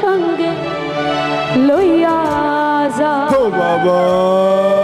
সঙ্গে লইয়া যা বাবা।